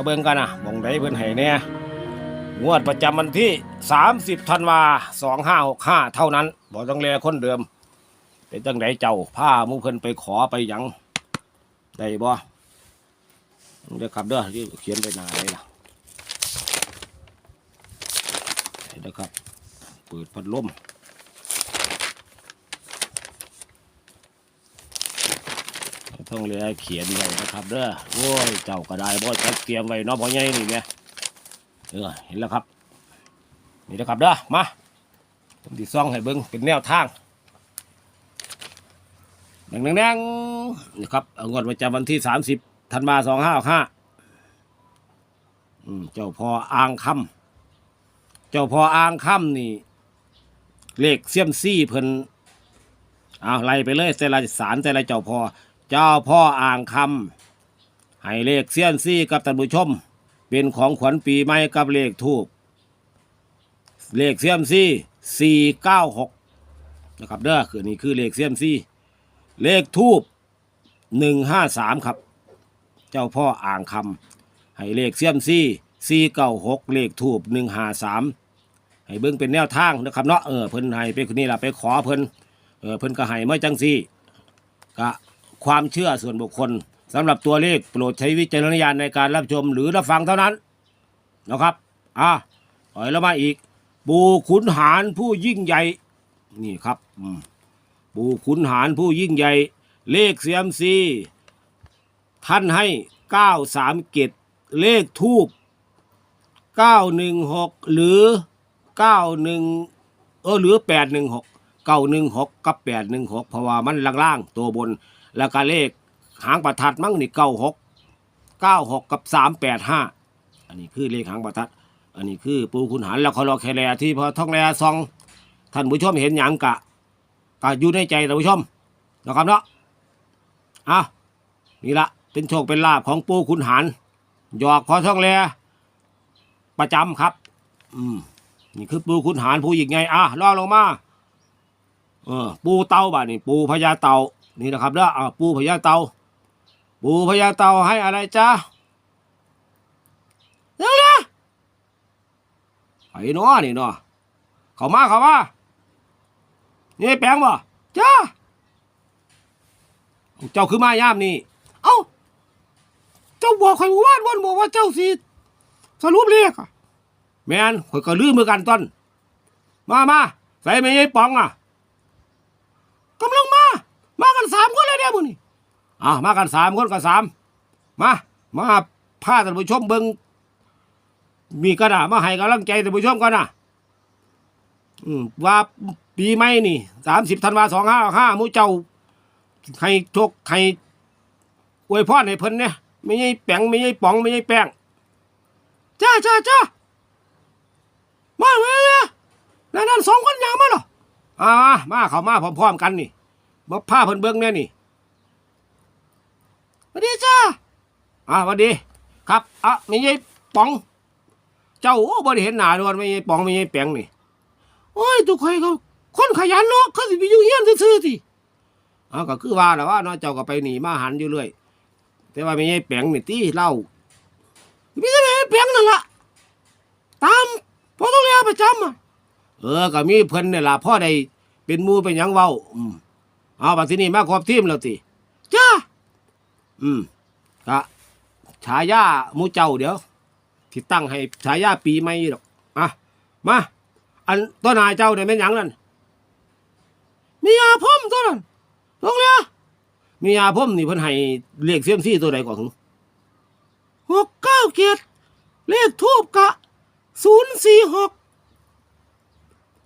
มาเบิ่งกันนะมองได้เพิ่นให้แน่งวดประจำวันที่ 30ธันวา2565 เท่านั้นบ่ต้องแลคนเดิม เป็นจังไดเจ้าผ้ามูเพิ่นไปขอไปหยังได้บ่เด้อครับเด้อที่เขียนไปหนาเลยล่ะได้เด้อครับ เปิดพัดลม ต้องเรียเขียนไว้นะครับเด้อโอ้ยเจ้าก็ได้บ่จัดเตรียมไว้เนาะพ่อใหญ่นี่แหม่ยเออเห็นแล้วครับ นี่นะครับเด้อมาผมสิซ่องให้เบิ่งเป็นแนวทางแดงแดงแดงนี่ครับเอางวดประจำวันที่30ธันวาสองห้าห้าเจ้าพออ่างคำเจ้าพออ่างคำนี่ เลขเสียมซี่เพิ่นเอาไล่ไปเลยแต่ละสารแต่ละเจ้าพอ เจ้าพ่ออ่างคำให้เลขเสียมซี่กับท่านผู้ชม เป็นของขวัญปีใหม่กับเลขทูบเลขเสียมซี่สี่เก้าหกนะครับเด้อคือนี่คือเลขเสียมซี่เลขทูบหนึ่งห้าสามครับ เจ้าพ่ออ่างคำให้เลขเสียมซี่สี่เก้าหกเลขทูบหนึ่งห้าสามให้เบิ่งเป็นแนวทางนะครับเนาะเออเพิ่นให้ไปคนนี้ล่ะไปขอเพิ่นเออเพิ่นก็ให้มาจังซี่ก็ ความเชื่อส่วนบุคคลสำหรับตัวเลขโปรดใช้วิจารณญาณในการรับชมหรือรับฟังเท่านั้นนะครับ อะถอยแล้วมาอีก ปู่ขุนหารผู้ยิ่งใหญ่ นี่ครับปู่ขุนหารผู้ยิ่งใหญ่ เลขเสียมซีท่านให้เก้าสามเกตเลขทูบเก้าหนึ่งหกหรือเก้าหนึ่งเออหลือแปดหนึ่งหกเก้าหนึ่งหกกับแปดหนึ่งหกเพราะว่ามันล่างๆตัวบน แล้วก็เลขหางประทัดมั้งนี่เก้าหกเก้าหกกับสามแปดห้าอันนี้คือเลขหางประทัด อันนี้คือปูคุณหารแล้วเขารอแคแลที่พอท่องแลซอง ท่านผู้ชมเห็นหยังกะกะอยู่ในใจท่านผู้ชมนะครับเนาะอะนี่ละเป็นโชคเป็นลาภของปูคุณหารหยอกพอท่องแลประจำครับ อืมนี่คือปูขุนหารผู้หญิงไงอะล่อลงมา เออ ปูเต่าบ่านี่ปูพญาเต่า นี่นะครับเด้ออะปูพญาเตา ปูพญาเตาให้อะไรจ๊ะเร็วเลยไอ้นอนี่นาะเขามาเขามานี่แปลงบ่จ้าเจ้าคือมายามนี่ เอ้า เจ้าบอกใครว่าวันบอกว่าเจ้าสิสรุปเรียกแมนข่อยก็ลืมมือกันต้นมามาใส่ไม่ยัยป๋องอะ มากันสามคนเลยเนี่ยมึงนี่อะมากันสามคนกับสามมามาพาท่านผู้ชมเบิงมีกระดาษมาให้กำลังใจท่านผู้ชมกันนะอืมว่าปีใหม่นี่สามสิบธันวาสองห้าห้ามูเจ้าให้โชคให้อวยพรให้เพิ่นเนี่ยไม่ใช่แป้งไม่ใช่ป๋องไม่ใช่แป้งจ้าจ้าจ้ามาเว้ยนั่นนั่นสองคนยางมาเหรออ่ามามาเขามาพร้อมๆกันนี่ มาผ้าเพิ่นเบิ้งแน่นี่สวัสดีจ้าอ่าสวัสดี ครับอะไม่ใช่ป๋อง เจ้าโอ้บ่ได้เห็นหน้าดวนไม่ใช่ป๋องไม่ใช่แปงนี่โอ้ยทุกคนเขาคนขยันเนาะเขาสิไปอยู่เฮียนซื่อๆสิอ่าก็คือว่าแหละว่าเนาะเจ้าก็ไปหนีมาหันอยู่เรื่อยแต่ว่าไม่ใช่แปงนี่ตีเล่าม่ใช่ไม่ใช่แปงนั่นล่ะตามพอต้องเรียนประจำอะเออก็มีเพิ่นเนี่ยล่ะพ่อได้เป็นมูเป็นหยังเว้าอืม เอาบัดทีนี้มาครบทีมแล้วติจ้าอืมกะฉายาหมูเจ้าเดี๋ยวที่ตั้งให้ฉายาปีใหม่ดอกอะมาอันต้นนายเจ้าเนี่ยเป็นหยังนั่นมียาพ่มตัวนั้นลงเรือมียาพ่มนี่เพิ่นให้เลขเสียมซี่ตัวใดก่อนหึหกเก้าเกียรติเลขทูบกะศูนย์สี่หก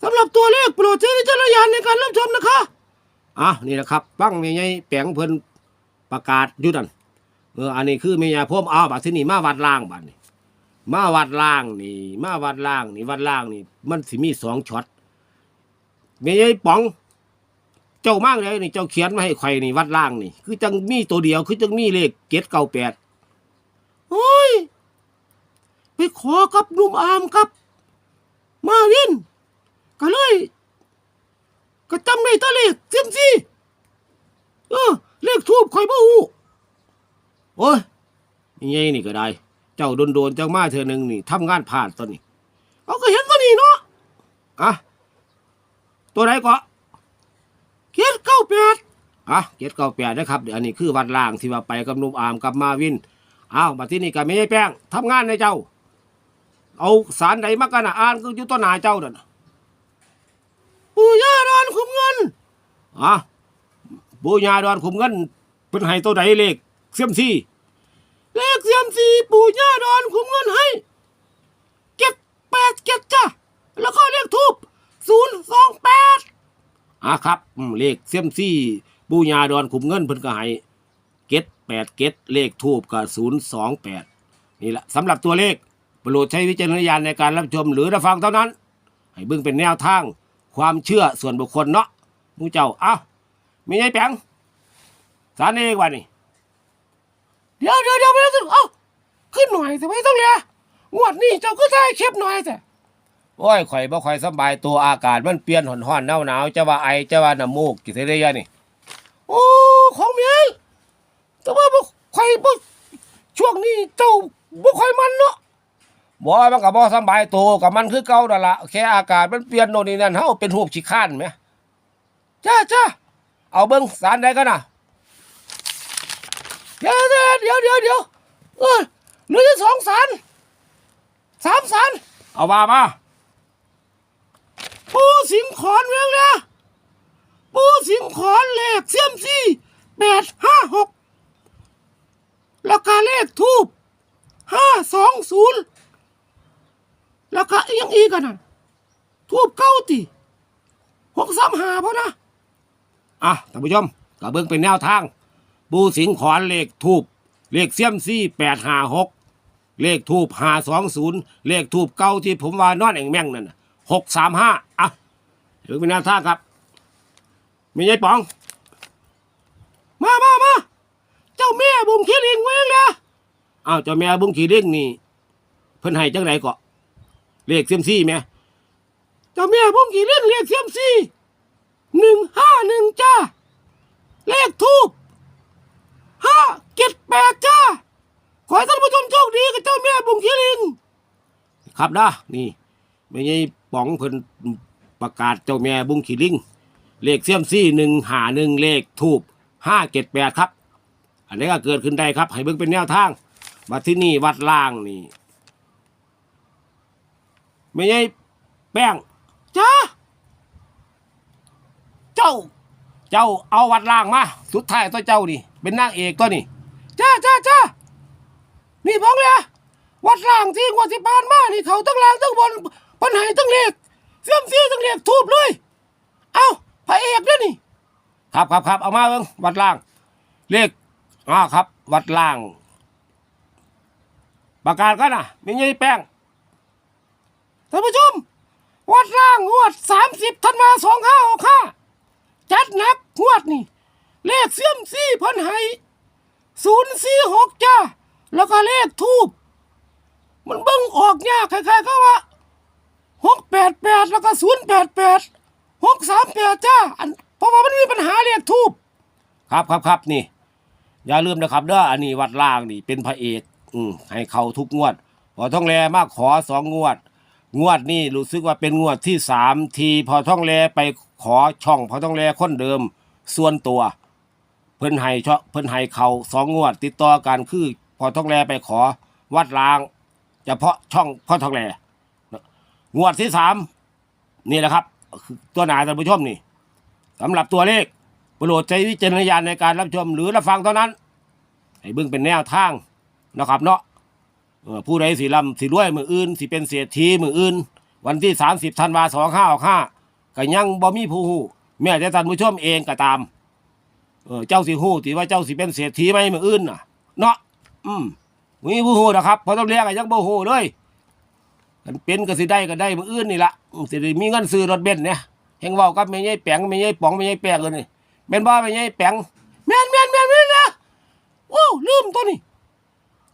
สำหรับตัวเลขโปรดใช้วิจารณญาณในการรับชมนะคะ อะนี่นะครับฟังเมียแปลงเพิ่นประกาศยู่นั่นเอออันนี้คือเมียพ่อมอ้าวบัดที่นี่มาวัดล่างบัดนี่มาวัดล่างนี่ มาวัดล่างนี่วัดล่างนี่ มันสิมีสองช็อตเมียป๋อง เจ้ามากเลยนี่เจ้าเขียนมาให้ใครนี่วัดล่างนี่ คือจังมีตัวเดียวคือจังมีเลขเกตเก้าแปดโอ้ยไปขอกับนุ่มอามครับ มาวินก็เลย ก็จำได้ตะเลขเซียมซีเออ เลขทูบข่อยบ่ฮู้โอ้ยยังไงนี่ก็ได้ เจ้าโดนๆจังมาเธอหนึ่งนี่ทำงานผ่านตัวนี้เอาก็เห็นตัวนี้เนาะอะตัวไหนก็เกียรเก้าแปดอะเกียรเก้าแปดนะครับเดี๋ยวอันนี้คือวัดล่างที่ว่าไปกับนุ่มอามกับมาวินอ้าวมาที่นี่กับไม่ใช่แป้งทำงานในเจ้า เอาสารใดมากันอะอ่านก็อยู่ต้นหนาเจ้าเด้อ ปู่ย่าดอนขุมเงินอะปู่ย่าดอนขุมเงินเป็นให้ตัวใดเลขเสียมซีเลขเสียมซีปู่ย่าดอนขุมเงินให้เจ็ดแปดเจ็ดจ้ะแล้วก็เลขทูบศูนย์สองแปดอะครับอืมเลขเสียมซีปู่ย่าดอนขุมเงินเพิ่นก็ให้เก็ดแปดเก็ดเลขทูบก็ศูนย์สองแปดนี่แหละสำหรับตัวเลขโปรดใช้วิจารณญาณในการรับชมหรือรับฟังเท่านั้น ให้เบิ่งเป็นแนวทาง ความเชื่อส่วนบุคคลเนาะมูเจ้าเอ้ามีไงแปงสารเองวันนี้เดี๋ยวเดี๋ยวเดี๋ยวไม่ต้องเอ้าขึ้นหน่อยแต่ไม่ต้องเลยงวดนี้เจ้าก็ได้เข็บหน่อยแต่โอ้ยข่อยบ่ข่อยสบายตัวอากาศมันเปลี่ยนหอนหอนหนาวหนาวจะว่าไอจะว่าน้ำมูกกี่เทได้ยังนี่โอ้ของเมียแต่ว่าบ่ข่อยบ่ช่วงนี้เจ้าบ่ข่อยมันเนาะ บ่มันก็บ่สบายตัวกับมันคือเก่านั่นละแค่อากาศมันเปลี่ยนโน่นนี่นั่นเฮาเป็นหูบขี้ข้านไหมจ้าจ้าเอาเบิ่งสารใดกันนะเดี๋ยวเดี๋ยวเดี๋ยวเดี๋ยวเออหลืออยู่สองสารสามสารเอาว่ามาปูสิงขอนเมืองนะปูสิงขอนเลขเสียมซี่แปดห้าหกแล้วก็เลขทูบห้าสองศูนย์ แล้วก็ยังอีกกันนะทูบเก้าตีหกสามหาพอนะอะท่านผู้ชมก็เบิ่งเป็นแนวทาง ปูสิงขอนเลขทูบเลขเสียมซี่แปดห้าหกเลขทูบห้าสองศูนย์เลขทูบเก้าที่ผมว่านอนแองแม่งนั่นหกสามห้าอะเบิ่งเป็นแนวทางครับ มีไงป๋อง มามามาเจ้าแม่บุ้งขี้ลิงเว้งนะอ้าวเจ้าแม่บุ้งขี้ลิงนี่ เพิ่นให้จังไหนเก็ เลขเซียมซี่ไหมเจ้าแม่บุ้งกี่เล่นเลขเซียมซี่หนึ่งห้าหนึ่งจ้า เลขทูบห้าเจ็ดแปดจ้า ขอให้ท่านผู้ชมโชคดีกับเจ้าแม่บุ้งขี้ลิงครับนะนี่ไม่ใช่ป๋องเพิ่นประกาศเจ้าแม่บุ้งขี้ลิงเลขเซียมซี่หนึ่งหาหนึ่งเลขทูบห้าเจ็ดแปดครับ อันนี้ก็เกิดขึ้นได้ครับ ให้เบิ่งเป็นแนวทางมาที่นี่วัดล่างนี่ ไม่ใช่แป้งจ้าเจ้า เจ้าเอาวัดล่างมา สุดท้ายตัวเจ้านี่ เป็นนางเอกตัวนี่จ้าจ้าจ้านี่บอกเลยวัดล่างที่งวัดที่ผ่านมานี่เขาตั้งล่างตั้งบนปัญหาตั้งเลขเสียมซีตั้งเลขทูบเลย เอาพระเอกเนี่ยนี่ ครับครับครับเอามาเบิ่งวัดล่าง เลขอ่าครับ วัดล่าง ประกาศกันนะไม่ใช่แป้ง ท่านผู้ชม วัดล่างงวดสามสิบธันวาสองห้าหกห้าจัดหนักงวดนี่เลขเสียมซี่พันไห้ศูนย์สี่หกจ้า แล้วก็เลขทูบมันเบิ่งออกยากใครๆก็ว่าหกแปดแปดแล้วก็ศูนย์แปดแปดหกสามแปดจ้าเพราะว่ามันมีปัญหาเลขทูบครับครับครับนี่ อย่าลืมนะครับเด้ออันนี้วัดล่างนี่เป็นพระเอก อืมให้เขาทุกงวดพอท่องแลมาขอสองงวด งวดนี่รู้สึกว่าเป็นงวดที่สามทีพอท่องแลไปขอช่องพอท่องแลคนเดิม ส่วนตัว เพิ่นให้ช่อเพิ่นให้เขาสองงวดติดต่อกันคือพอท่องแลไปขอวัดล้างเฉพาะช่องพอท่องแลงวดที่สามนี่แหละครับตัวหนาท่านผู้ชมนี่สำหรับตัวเลขโปรดใช้วิจารณญาณในการรับชมหรือรับฟังเท่านั้น ให้เบิ่งเป็นแนวทางนะครับเนาะ ผู้ใดสิลำสิรวยมืออื่นสิเป็นเศรษฐีมืออื่น วันที่สามสิบธันวาสองห้าห้าก็ยังบ่มีผู้ฮู้แม้แต่ท่านผู้ชมเองก็ตามเออเจ้าสิฮู้ที่ว่าเจ้าสิเป็นเศรษฐีไหมมืออื่นน่ะ เนาะอืมมีผู้ฮู้นะครับพอต้องเรียกยังบ่ฮู้เลยกันเป็นก็สิได้ก็ได้มืออื่นนี่ละสิได้มีเงินซื้อรถเบนซ์เนี่ยแหงเว้ากับแม่ใหญ่แปงแม่ใหญ่ป๋องแม่ใหญ่แปงเลยนี่แม่นบ่แม่ใหญ่แปงแม่นแม่นแม่นแม่นนะโอ้ลืมตัวนี้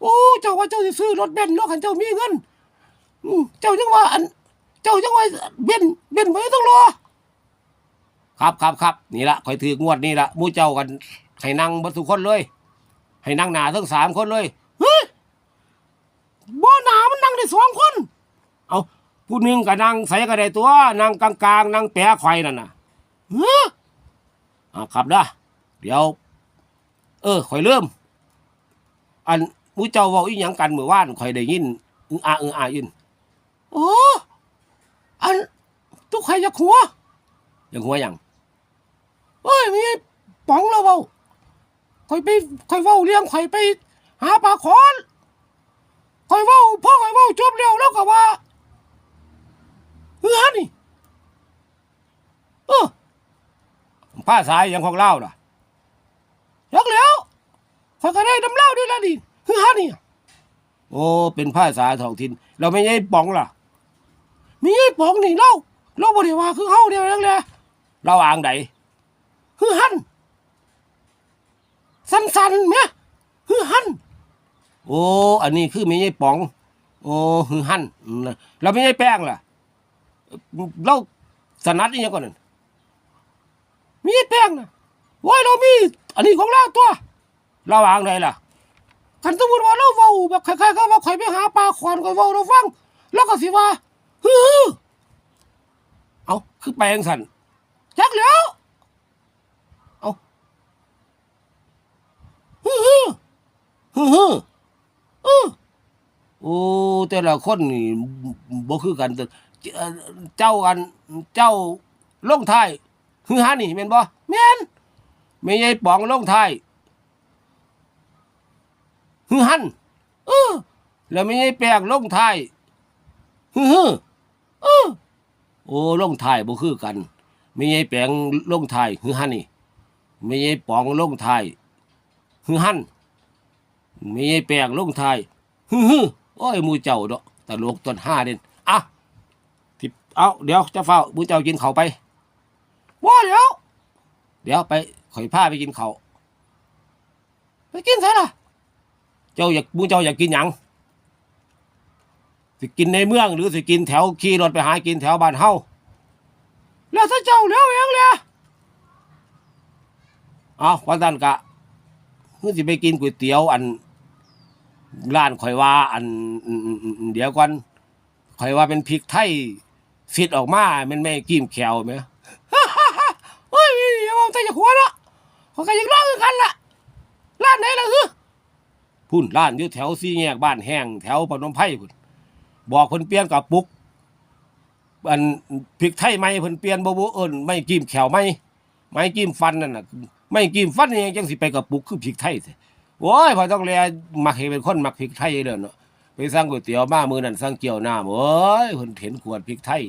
โอ้เจ้าว่าเจ้าจะซื้อรถเบนซ์เนาะคันเจ้ามีเงินอืมเจ้าจังว่าอัน เจ้าจังว่าเบนซ์เบนซ์ไว้ต้องรอครับครับครับนี่ละคอยถืองวดนี่ละมู่เจ้ากันให้นั่งเบดทุกคนเลย ให้นั่งหนาทั้งสามคนเลยเฮ้ยบ่หนามันนั่งได้สองคน เอาผู้หนึ่งก็นั่งใส่ก็ได้ตัวนั่งกลางๆนั่งแปะไข่นั่นน่ะเฮ้ออาครับเด้อเดี๋ยว เออข่อยเริ่ม อัน มูเจ้าเว้าอีหยังกันเมื่อวานข่อยได้ยินอึงอาอึงอายินโอ้อันทุกใครอยากหัวอยากหัวหยังเอ้ยมีป๋องแล้วเว้าข่อยไปข่อยเว้าเลี้ยงข่อยไป หาปลาขอนข่อยเว้าพ่อข่อยเว้าจบแล้วแล้วก็ว่าเฮือนี่เออผ้าสายยังของเล่าล่ะยักแล้วข่อยก็ได้ดำเล่าด้วยละดิ เฮือนี่โอ้เป็นผ้าสาท้องถิ่นเราไม่ใช่ป๋องล่ะมีไอ้ป๋องนี่เล่าเราบ่ได้ว่าคือเฮาเดียวนั่นแหละเราอ่างใดฮือหันสั้นๆแหมฮือหันโอ้อันนี้คือไม่ใช่ป๋อง โอ้ฮือหันเราไม่ใช่แป้งล่ะเราสนัดนี่ยังก่อนนั่นมีแป้งนะว้ยเรามี อันนี้ของเราตัว เราวางไดล่ะ คันสมมติว่าเราเว้าแบบใครๆก็ว่าข่อยไปหาปลาขวานก็เว้าเราฟัง แล้วก็สิว่าฮือเอาคือแปลงสันจักแล้วฮึ่ฮึ่ฮึ่ฮึ่เออโอ้แต่ละคนนี่บ่คือกันแต่เอ่อเจ้าอันเจ้าลงท้ายฮือฮานี่แม่นบ่แม่นไม่ใช่ป๋องลงท้าย ฮือหันเออแล้วไม่ใช่แปลงลงท้ายฮือฮึ่เออโอ้ลงท้ายบ่คือกันไม่ใช่แปลงลงท้ายฮือหันนี่ไม่ใช่ป๋องลงท้ายฮึหันมีไอ้แปลงลงไทายฮึฮึโอ้ยมูเจ้าดอกตลกต้นห้าเด่นอะทิเอาเดี๋ยวจะเฝ้ามูเจ้ากินเขาไปว่าเดี๋ยวเดี๋ยวไปข่อยผ้าไปกินเขาไปกินซะล่ะ จ้าอยากหมูเจ้าอยากกินหยังสิกินในเมือง หรือสิกินแถวขี่รถไปหากินแถวบ้านเฮาแล้วถ้าเจ้าแล้วเองเลยเอาวันนั้นกะเมื่อสิไปกินก๋วยเตี๋ยวอันร้านข่อยว่าอันเดี๋ยวก่อนข่อยว่าเป็นพริกไทยฟิตออกมาแมันไม่กิมแขวไหมเฮ้ยอย่าบอกแต่จะหัวเนาะเขาก็ยังร้องกันล่ะร้านไหน พุ่นร้านอยู่แถวสี่แยกบ้านแห้งแถวปนมไผ่พุ่นบอกเพิ่นเปลี่ยนกับปุกอันพริกไทยไหมเพิ่นเปลี่ยนบ่บ่เอิ้นไม่กิมแขวไหมไม่กิมฟันนั่นน่ะไม่กินฟันนี่ยังจังสิไปกับปุกคือพริกไทยสิโอ้ยพอต้องแลมักให้เป็นคนมักพริกไทยเด้อเนาะไปสั่งก๋วยเตี๋ยวมามื้อนั้นสั่งเกี๊ยวน้ำโอ้ยเพิ่นเห็นขวดพริกไทย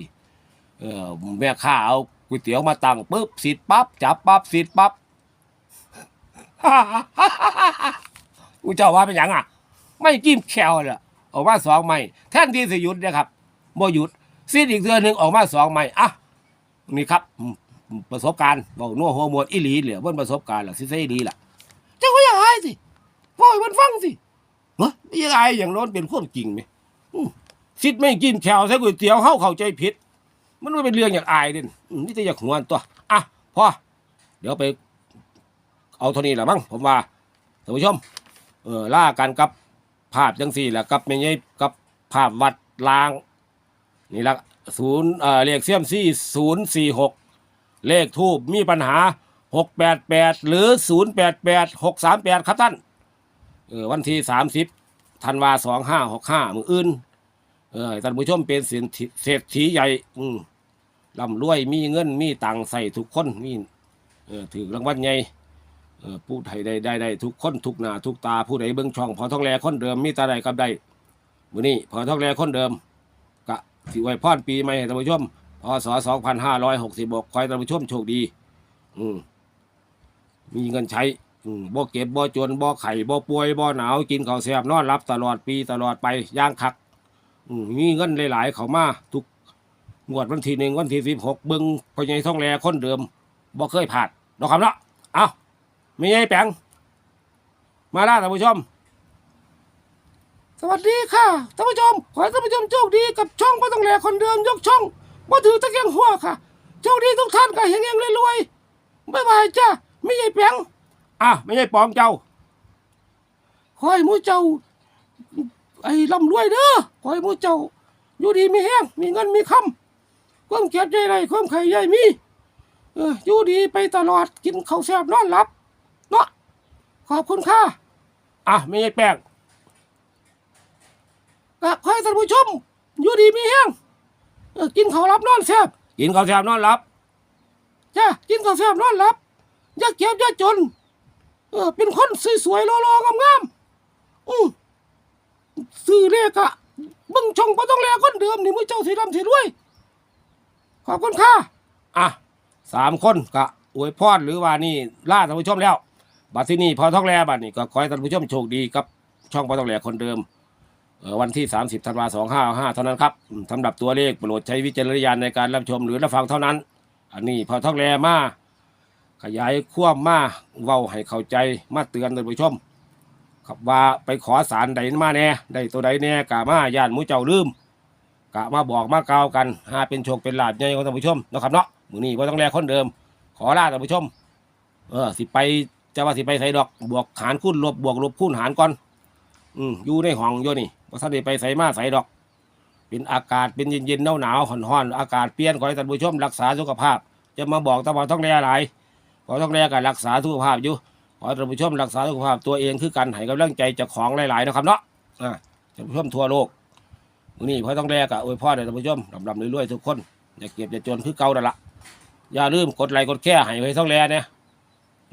เออแม่ค้าเอาก๋วยเตี๋ยวมาตั้งปุ๊บสิดปั๊บจับปั๊บสิดปั๊บ กูเจ้าว่าเป็นหยังอะ ไม่กินแคลเลยออกมาสองไม้แท่นที่สิหยุดเนะครับบ่หยุดซีดอีกเทือหนึ่งออกมาสองไม้อะนี่ครับ ประสบการณ์บอกนัวหัวมวดอีหลีเหลือบนประสบการณ์ล่ะสิเซดีล่ะเจ้าก็อย่าอายสิว่าให้มันฟังสิเฮ้ยอยังไงอย่างโน้นเป็นความจริงไหมอืมสิทธิ์ไม่กินแขวใส่ก๋วยเตี๋ยวเฮาเข้าใจผิด มันไม่เป็นเรื่องอย่างอายเด่นอืมนี่จะอยากหวนตัวอะพ่อเดี๋ยวไป เอาเท่านี้แหละมั้งผมว่าท่านผู้ชม เออล่ากันกับภาพจังสี่แหละกับไม่ใช่กับภาพวัดล้าง นี่ละศูนย์เอ่อเลขเสียมซี่ศูนย์สี่หกเลขทูบมีปัญหา688หรือ088 638ครับท่านเออวันที่30ธันวา2565มืออื่นเออท่านผู้ชมเป็นเศรษฐีใหญ่ อืมร่ำรวยมีเงินมีตังค์ใส่ทุกคนมีเออถือรางวัลใหญ่เออ ผู้ไทยได้ได้ได้ทุกคนทุกหน้าทุกตาผู้ใดเบิ่งช่องพอท้องแลคนเดิมมีตาใดกับใดมือนี้พอท้องแลคนเดิมกะสิไว้พรปีใหม่ให้ท่านผู้ชมพศ2566ขอให้ท่านผู้ชมโชคดี อืมมีเงินใช้อืมบ่เก็บบ่จนบ่ไข่บ่ป่วยบ่หนาวกินข้าวแซ่บนอนหลับตลอดปีตลอดไปย่างคักอืมมีเงินหลาย ๆ เข้ามาทุกงวดวันที่หนึ่งวันที่สิบหกเบึงพอใหญ่ท่องแลคนเดิมบ่เคยผ่านดอกคำเนาะเอา ไม่ใช่แปลงมาล่าท่านผู้ชม สวัสดีค่ะท่านผู้ชม ขอให้ท่านผู้ชมโชคดีกับช่องพ่อต้องแหลคนเดิมยกช่องว่าถือตะเกียงหัวค่ะ โชคดีทุกท่านค่ะเฮงๆรวยๆบ๊ายบายจ้าไม่ใช่แปลงอะไม่ใช่ปลอมเจ้า ขอให้หมูเจ้า ไอ้ร่ำรวยเด้อขอให้หมู่เจ้า อยู่ดีมีแห้งมีเงินมีคำความเก็บใจไรความไข่ใหญ่มี เอออยู่ดีไปตลอดกินข้าวแซ่บนอนหลับ เนาะขอบคุณค่ะ อะไม่ใช่แป้งอะขอให้ท่านผู้ชม อยู่ดีมีแห้งเออกินข้าวหลับนอนแซ่บกินข้าวแซ่บนอนหลับจ้ากินข้าวแซ่บนอนหลับอย่าเก็บอย่าจน เออเป็นคนสวยๆรอๆงามๆอือซื้อเลขอะเบิ่งช่องบ่ต้องแลคนเดิมนี่มือเจ้าสีดำสีรวย ขอบคุณค่ะ อะสามคนก็อวยพรหรือว่านี่ล่าท่านผู้ชมแล้ว บัดที่นี่พอท้องแลบัดนี้ก็ขอให้ท่านผู้ชมโชคดีกับช่องพอท้องแลคนเดิมออวันที่ 30ธันวาสองห้าห้าเท่านั้นครับสำหรับตัวเลขโปรดใช้วิจารณญาณในการรับชมหรือรับฟังเท่านั้น อันนี้พอท้องแลมาขยายความมาเว้าให้เข้าใจมาเตือนท่านผู้ชมครับว่าไปขอสารใดมาแน่ได้ตัวใดแน่กะมาย่านหมูเจ้าลืมกะมาบอกมากล่าวกันหาเป็นโชคเป็นลาบใหญ่ของท่านผู้ชมนะครับเนาะมือนี้บ่ต้องแลคนเดิม ขอลาท่านผู้ชม เออสิไป จะว่าสิไปไสดอกบวกหารคูณลบบวกลบคูณหารก่อน อืมอยู่ในห้องอยู่นี่บ่ทันไปไสมาไสดอก เป็นอากาศเป็นเย็นๆหนาวๆร้อนๆอากาศเปลี่ยนขอให้ท่านผู้ชมรักษาสุขภาพ จะมาบอกตะวันต้องแลหลายขอต้องแลกันรักษาสุขภาพอยู่ขอท่านผู้ชมรักษาสุขภาพตัวเองคือกันให้กำลังใจจากของหลายๆนะครับเนาะอ่าท่านผู้ชมทั่วโลกนี้พอต้องแลกอะอวยพรให้ท่านผู้ชมลำๆรวยๆทุกคนอย่าเก็บอย่าจนคือเก่านั่นละอย่าลืมกดไลค์กดแชร์ให้ไว้ต้องแลเนี่ย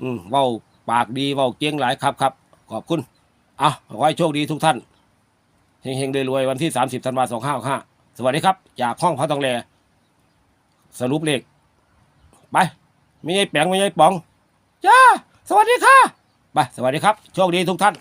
อืมเว้า ปากดีเว้าเก่งหลายครับครับขอบคุณเอาขอให้โชคดีทุกท่านเฮงๆรวยๆวันที่ 30ธันวาคม2565สวัสดีครับ จากห้องพระตองแลสรุปเลขไปไม่ใช่แปงไม่ใช่ป๋องจ้าสวัสดีค่ะไปสวัสดีครับ โชคดีทุกท่าน